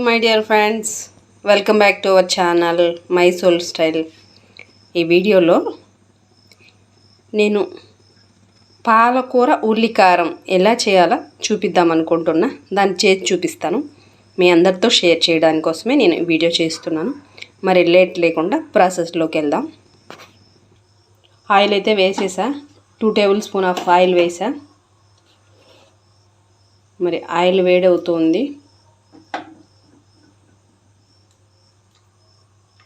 My dear friends welcome back to our channel my soul style ఈ వీడియోలో నేను పాలకూర ఉల్లికారం ఎలా చేయాలో చూపిద్దాం అనుకుంటున్నా. దాన్ని చేసి చూపిస్తాను. మీ అందరితో షేర్ చేయడానికి కోసమే నేను వీడియో చేస్తున్నాను. మరి లేట్ లేకుండా ప్రాసెస్లోకి వెళ్దాం. ఆయిల్ అయితే వేసేసా. Two tablespoon of oil వేసా. మరి ఆయిల్ వేడవుతుంది.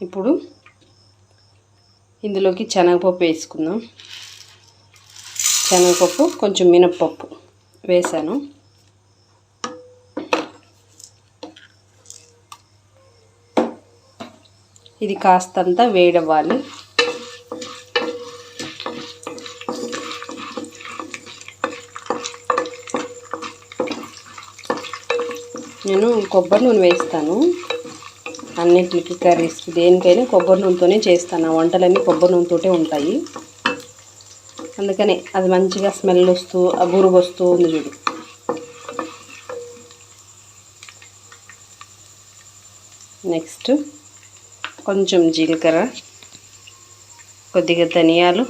ఇప్పుడు ఇందులోకి శనగపప్పు వేసుకుందాం. శనగపప్పు కొంచెం మినప్పప్పు వేసాను. ఇది కాస్తంత వేడవ్వాలి. నేను కొబ్బరి నూనె వేస్తాను. అన్నిటికి కర్రీస్కి దేనికైనా కొబ్బరి నూనెతోనే చేస్తాను. వంటలన్నీ కొబ్బరి నూనెతోటే ఉంటాయి. అందుకని అది మంచిగా స్మెల్ వస్తూ ఆ బురుగు వస్తూ ఉంది చూడు. నెక్స్ట్ కొంచెం జీలకర్ర కొద్దిగా ధనియాలు.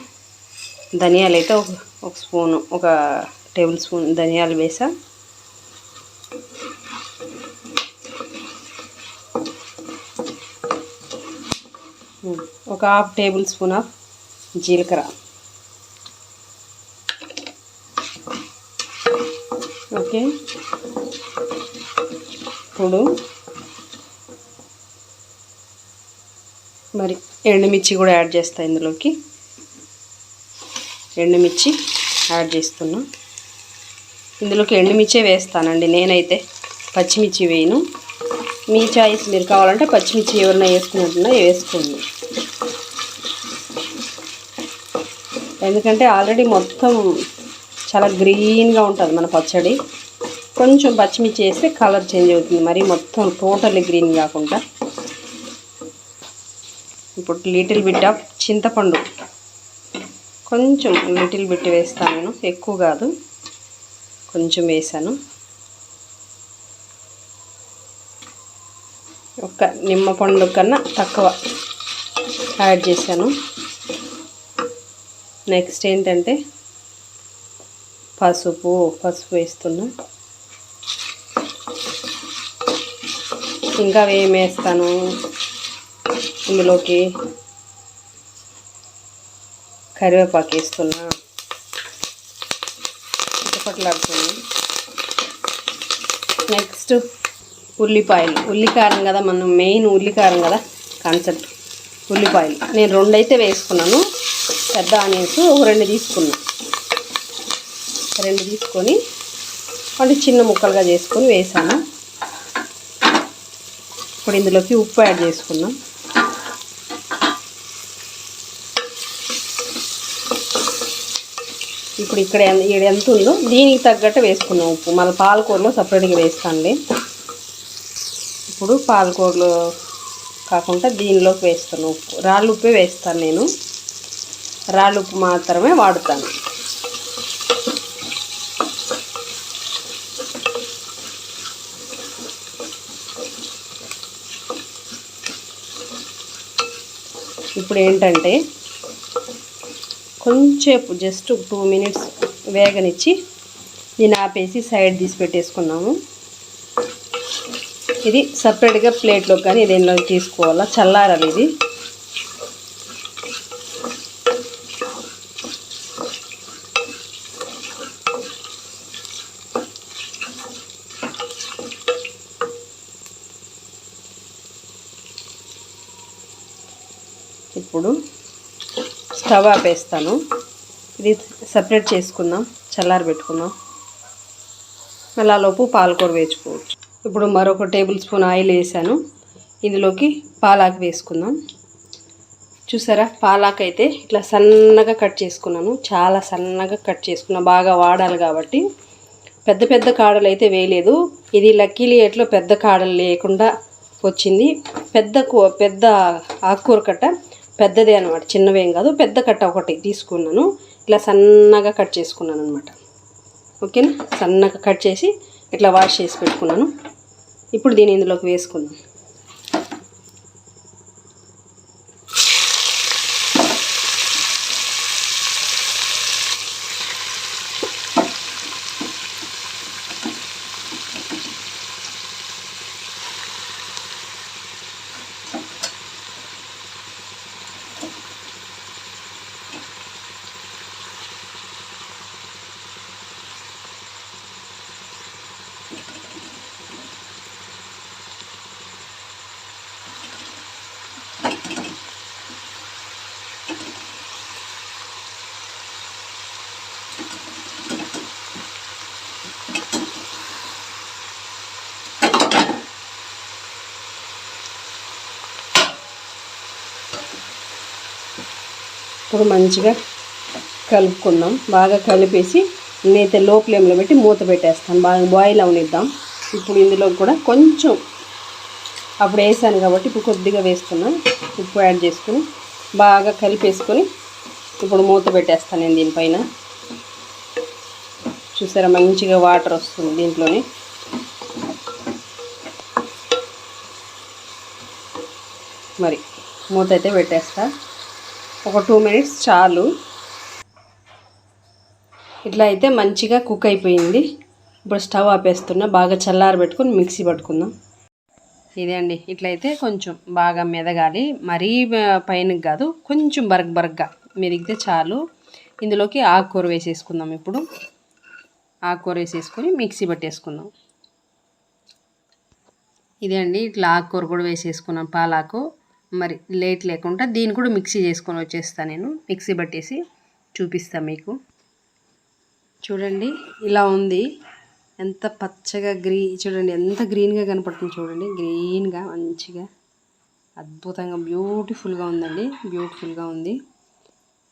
ధనియాలు అయితే ఒక ఒక స్పూను ఒక టేబుల్ స్పూన్ ధనియాలు వేసా. ఒక హాఫ్ టేబుల్ స్పూన్ ఆఫ్ జీలకర్ర. ఓకే. ఇప్పుడు మరి ఎండుమిర్చి కూడా యాడ్ చేస్తా ఇందులోకి. ఎండుమిర్చి యాడ్ చేస్తున్నా. ఇందులోకి ఎండుమిర్చే వేస్తానండి నేనైతే. పచ్చిమిర్చి వేయను. మీ చాయిస్ మీరు కావాలంటే పచ్చిమిర్చి ఎవరైనా వేసుకున్నట్టున్నా వేసుకోండి. ఎందుకంటే ఆల్రెడీ మొత్తం చాలా గ్రీన్గా ఉంటుంది మన పచ్చడి. కొంచెం పచ్చిమిర్చి వేస్తే కలర్ చేంజ్ అవుతుంది. మరి మొత్తం టోటల్లీ గ్రీన్ కాకుండా. ఇప్పుడు లిటిల్ బిట్ ఆఫ్ చింతపండు. కొంచెం లిటిల్ బిట్ వేస్తాను నేను. ఎక్కువ కాదు. కొంచెం వేసాను. ఒక నిమ్మ పండు కన్నా తక్కువ యాడ్ చేశాను. నెక్స్ట్ ఏంటంటే పసుపు పసుపు వేస్తున్నా. ఇంకా ఏం వేస్తాను? ఇందులోకి కరివేపాకు వేస్తున్నా. చిటపట్లాడుతుంది నెక్స్ట్ ఉల్లిపాయలు. ఉల్లికారం కదా మనం మెయిన్ ఉల్లికారం కదా కాన్సెప్ట్ ఉల్లిపాయలు. నేను రెండైతే వేసుకున్నాను. పెద్ద ఆనియన్స్ ఒక రెండు తీసుకున్నా. రెండు తీసుకొని వాటిని చిన్న ముక్కలుగా చేసుకొని వేసాను. ఇప్పుడు ఇందులోకి ఉప్పు యాడ్ చేసుకున్నాం. ఇప్పుడు ఇక్కడ ఇక్కడ ఎంత ఉందో దీనికి తగ్గట్టు వేసుకున్నాం ఉప్పు. మళ్ళీ పాలకూరలో సపరేట్గా వేస్తానులే. ఇప్పుడు పాలకూరలో కాకుండా దీనిలోకి వేస్తాను ఉప్పు. రాళ్ళు ఉప్పే వేస్తాను నేను. రాళ్ళు ఉప్పు మాత్రమే వాడుతాను. ఇప్పుడు ఏంటంటే కొంచెంసేపు జస్ట్ టూ మినిట్స్ వేగనిచ్చి దీన్ని ఆపేసి సైడ్ తీసి పెట్టేసుకున్నాము. ఇది సపరేట్గా ప్లేట్లో కానీ దేనిలో తీసుకోవాలా? చల్లారాలి ఇది. ఇప్పుడు స్టవ్ ఆపేస్తాను. ఇది సపరేట్ చేసుకుందాం చల్లారి పెట్టుకుందాం. మళ్ళీ లోపు పాలకూర వేసుకోవచ్చు. ఇప్పుడు మరొక టేబుల్ స్పూన్ ఆయిల్ వేసాను. ఇందులోకి పాలాకు వేసుకుందాం. చూసారా? పాలాకు అయితే ఇట్లా సన్నగా కట్ చేసుకున్నాను. చాలా సన్నగా కట్ చేసుకున్నా. బాగా వాడాలి కాబట్టి. పెద్ద పెద్ద కాడలు అయితే వేయలేదు. ఇది లక్కీలీ ఎట్లో పెద్ద కాడలు లేకుండా వచ్చింది. పెద్ద పెద్ద ఆకుకూర కట్ట. పెద్దదే అనమాట చిన్నవేం కాదు. పెద్ద కట్ట ఒకటి తీసుకున్నాను. ఇట్లా సన్నగా కట్ చేసుకున్నాను అనమాట ఓకేనా? సన్నగా కట్ చేసి ఇట్లా వాష్ చేసి పెట్టుకున్నాను. ఇప్పుడు దీని ఇందులోకి వేసుకుందాం. ఇప్పుడు మంచిగా కలుపుకుందాం బాగా కలిపేసి నేనైతే లో ఫ్లేమ్లో పెట్టి మూత పెట్టేస్తాను. బాగా బాయిల్ అవనిద్దాం. ఇప్పుడు ఇందులో కూడా కొంచెం అప్పుడు వేసాను కాబట్టి ఇప్పుడు కొద్దిగా వేస్తున్నా ఉప్పు యాడ్ చేసుకుని బాగా కలిపేసుకొని ఇప్పుడు మూత పెట్టేస్తాను నేను దీనిపైన. చూసారా మంచిగా వాటర్ వస్తుంది దీంట్లోని. మరి మూత అయితే పెట్టేస్తాను ఒక టూ మినిట్స్ చాలు. ఇట్లా అయితే మంచిగా కుక్ అయిపోయింది. ఇప్పుడు స్టవ్ ఆపేస్తున్నా బాగా చల్లారి పెట్టుకొని మిక్సీ పట్టుకుందాం. ఇదే అండి ఇట్లయితే కొంచెం బాగా మెదగాలి. మరీ పైన కాదు కొంచెం బరగ్ బరగ్గా మెదిగితే చాలు. ఇందులోకి ఆకుకూర వేసేసుకుందాం ఇప్పుడు. ఆకుకూర వేసేసుకొని మిక్సీ పట్టేసుకుందాం. ఇదే అండి ఇట్లా ఆకుకూర కూడా వేసేసుకున్నాం పాలాకు. మరి లేట్ లేకుండా దీన్ని కూడా మిక్సీ చేసుకొని వచ్చేస్తాను నేను. మిక్సీ పట్టేసి చూపిస్తాను మీకు. చూడండి ఇలా ఉంది. ఎంత పచ్చగా గ్రీ చూడండి ఎంత గ్రీన్గా కనపడుతుంది చూడండి. గ్రీన్గా మంచిగా అద్భుతంగా బ్యూటిఫుల్గా ఉందండి. బ్యూటిఫుల్గా ఉంది.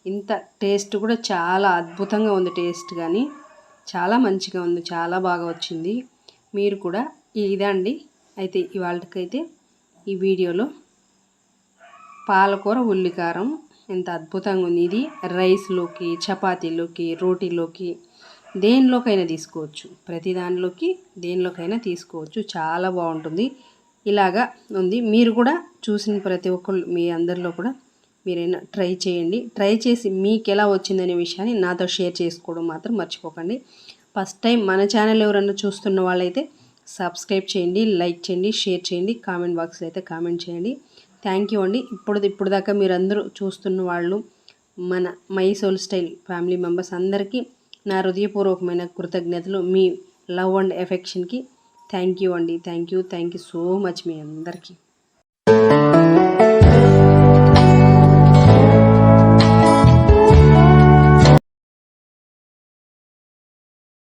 ఇంత టేస్ట్ కూడా చాలా అద్భుతంగా ఉంది టేస్ట్ కానీ చాలా మంచిగా ఉంది చాలా బాగా వచ్చింది. మీరు కూడా ఇదే అండి. అయితే ఇవాళకైతే ఈ వీడియోలో పాలకూర ఉల్లికారం. ఎంత అద్భుతంగా ఉంది ఇది. రైస్లోకి చపాతీలోకి రోటీలోకి దేనిలోకైనా తీసుకోవచ్చు. ప్రతి దానిలోకి దేనిలోకైనా తీసుకోవచ్చు. చాలా బాగుంటుంది. ఇలాగా ఉంది. మీరు కూడా చూసిన ప్రతి ఒక్కళ్ళు మీ అందరిలో కూడా మీరైనా ట్రై చేయండి. ట్రై చేసి మీకు ఎలా వచ్చిందనే విషయాన్ని నాతో షేర్ చేసుకోవడం మాత్రం మర్చిపోకండి. ఫస్ట్ టైం మన ఛానల్ ఎవరన్నా చూస్తున్న వాళ్ళైతే సబ్స్క్రైబ్ చేయండి లైక్ చేయండి షేర్ చేయండి. కామెంట్ బాక్స్లో అయితే కామెంట్ చేయండి. థ్యాంక్ యూ అండి. ఇప్పుడు ఇప్పుడు దాకా మీరందరూ చూస్తున్న వాళ్ళు మన my soul style family members అందరికీ నా హృదయపూర్వకమైన కృతజ్ఞతలు. మీ లవ్ అండ్ ఎఫెక్షన్కి థ్యాంక్ యూ అండి. Thank you thank you so much మీ అందరికీ.